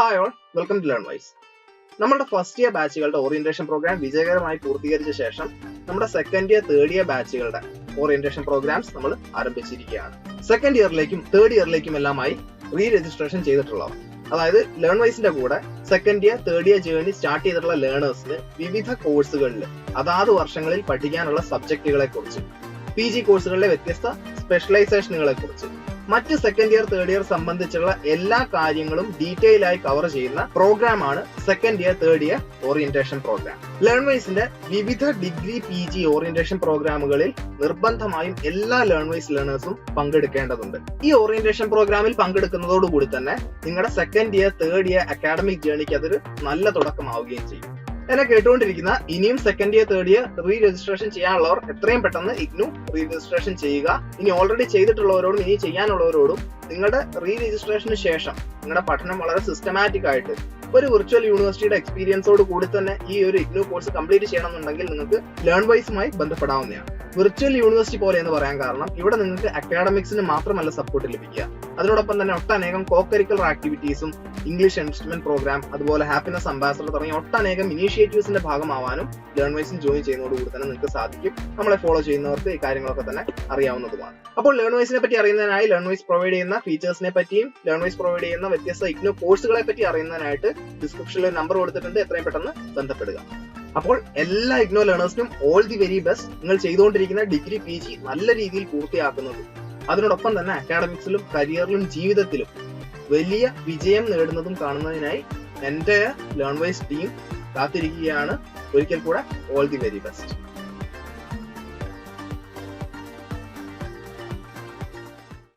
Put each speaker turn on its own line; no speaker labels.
Hi all welcome to learn wise നമ്മുടെ first year ബാച്ചുകളുടെ orientation programme വിജയകരമായി പൂർത്തീകരിച്ച ശേഷം നമ്മുടെ സെക്കൻഡ് ഇയർ തേർഡ് ഇയർ ബാച്ചുകളുടെ ഓറിയന്റേഷൻ പ്രോഗ്രാംസ് നമ്മൾ ആരംഭിച്ചിരിക്കുകയാണ്. സെക്കൻഡ് ഇയറിലേക്കും തേർഡ് ഇയറിലേക്കും എല്ലാമായി റീ രജിസ്ട്രേഷൻ ചെയ്തിട്ടുള്ളവർ. അതായത് ലേൺ വൈസിന്റെ കൂടെ second year third year journey start ചെയ്തിട്ടുള്ള ലേണേഴ്സിന് വിവിധ കോഴ്സുകളിൽ അതാത് വർഷങ്ങളിൽ പഠിക്കാനുള്ള സബ്ജക്റ്റുകളെ കുറിച്ച് പി ജി കോഴ്സുകളിലെ വ്യത്യസ്ത സ്പെഷ്യലൈസേഷനുകളെ കുറിച്ച് മറ്റ് സെക്കൻഡ് ഇയർ തേർഡ് ഇയർ സംബന്ധിച്ചുള്ള എല്ലാ കാര്യങ്ങളും ഡീറ്റെയിൽ ആയി കവർ ചെയ്യുന്ന പ്രോഗ്രാം ആണ് second year third year orientation program learn വൈസിന്റെ വിവിധ ഡിഗ്രി പി ജി ഓറിയന്റേഷൻ പ്രോഗ്രാമുകളിൽ നിർബന്ധമായും എല്ലാ ലേൺ വൈസ് ലേണേഴ്സും പങ്കെടുക്കേണ്ടതുണ്ട്. ഈ ഓറിയന്റേഷൻ പ്രോഗ്രാമിൽ പങ്കെടുക്കുന്നതോടുകൂടി തന്നെ നിങ്ങളുടെ second year third year academic ജേണിക്ക് അതൊരു നല്ല തുടക്കമാവുകയും ചെയ്യും. എന്നെ കേട്ടുകൊണ്ടിരിക്കുന്ന ഇനിയും second year third year re registration ചെയ്യാനുള്ളവർ എത്രയും പെട്ടെന്ന് ഇഗ്നു റീ രജിസ്ട്രേഷൻ ചെയ്യുക. ഇനി ഓൾറെഡി ചെയ്തിട്ടുള്ളവരോടും ഇനി ചെയ്യാനുള്ളവരോടും നിങ്ങളുടെ റീ രജിസ്ട്രേഷന് ശേഷം നിങ്ങളുടെ പഠനം വളരെ സിസ്റ്റമാറ്റിക് ആയിട്ട് ഒരു വിർച്വൽ യൂണിവേഴ്സിറ്റിയുടെ എക്സ്പീരിയൻസോട് കൂടി തന്നെ ഈ ഒരു ഇഗ്നു കോഴ്സ് കംപ്ലീറ്റ് ചെയ്യണമെന്നുണ്ടെങ്കിൽ നിങ്ങൾക്ക് ലേൺ വൈസുമായി ബന്ധപ്പെടാവുന്നതാണ്. വിർച്വൽ യൂണിവേഴ്സിറ്റി പോലെ എന്ന് പറയാൻ കാരണം ഇവിടെ നിങ്ങൾക്ക് അക്കാഡമിക്സിന് മാത്രമല്ല സപ്പോർട്ട് ലഭിക്കുക. അതിനോടൊപ്പം തന്നെ ഒട്ടനേകം കോ കരിക്കുലർ ആക്ടിവിറ്റീസും ഇംഗ്ലീഷ് ഇൻസ്ട്രുമെന്റ് പ്രോഗ്രാം അതുപോലെ ഹാപ്പിനെസ് അംബാസഡർ തുടങ്ങിയ ഒട്ടനേകം ഇനീഷ്യേറ്റീവ്സിന്റെ ഭാഗമാവാനും ലേൺ വൈസിൽ ജോയിൻ ചെയ്യുന്നതോടുകൂടി തന്നെ നിങ്ങൾക്ക് സാധിക്കും. നമ്മളെ ഫോളോ ചെയ്യുന്നവർക്ക് ഈ കാര്യങ്ങളൊക്കെ തന്നെ അറിയാവുന്നതുമാണ്. അപ്പോൾ ലേൺ വൈസിനെ പറ്റി അറിയുന്നതിനായി ലേൺ വൈസ് പ്രൊവൈഡ് ചെയ്യുന്ന ഫീച്ചേഴ്സിനെ പറ്റിയും ലേൺ വൈസ് പ്രൊവൈഡ് ചെയ്യുന്ന വ്യത്യസ്ത ഇഗ്നോ കോഴ്സുകളെ പറ്റി അറിയുന്നതിനായിട്ട് ഡിസ്ക്രിപ്ഷനിൽ നമ്പർ കൊടുത്തിട്ടുണ്ട്. എത്രയും പെട്ടെന്ന് ബന്ധപ്പെടുക. അപ്പോൾ എല്ലാ ഇഗ്നോ ലേണേഴ്സിനും ഓൾ ദി വെരി ബെസ്റ്റ് നിങ്ങൾ ചെയ്തുകൊണ്ടിരിക്കുന്ന ഡിഗ്രി പി ജി നല്ല രീതിയിൽ പൂർത്തിയാക്കുന്നത്. അതിനോടൊപ്പം തന്നെ അക്കാഡമിക്സിലും കരിയറിലും ജീവിതത്തിലും വലിയ വിജയം നേടുന്നതും കാണുന്നതിനായി എന്റെ ലേൺ വൈസ് ടീം കാത്തിരിക്കുകയാണ്. ഒരിക്കൽ കൂടെ ഓൾ ദി വെരി ബെസ്റ്റ്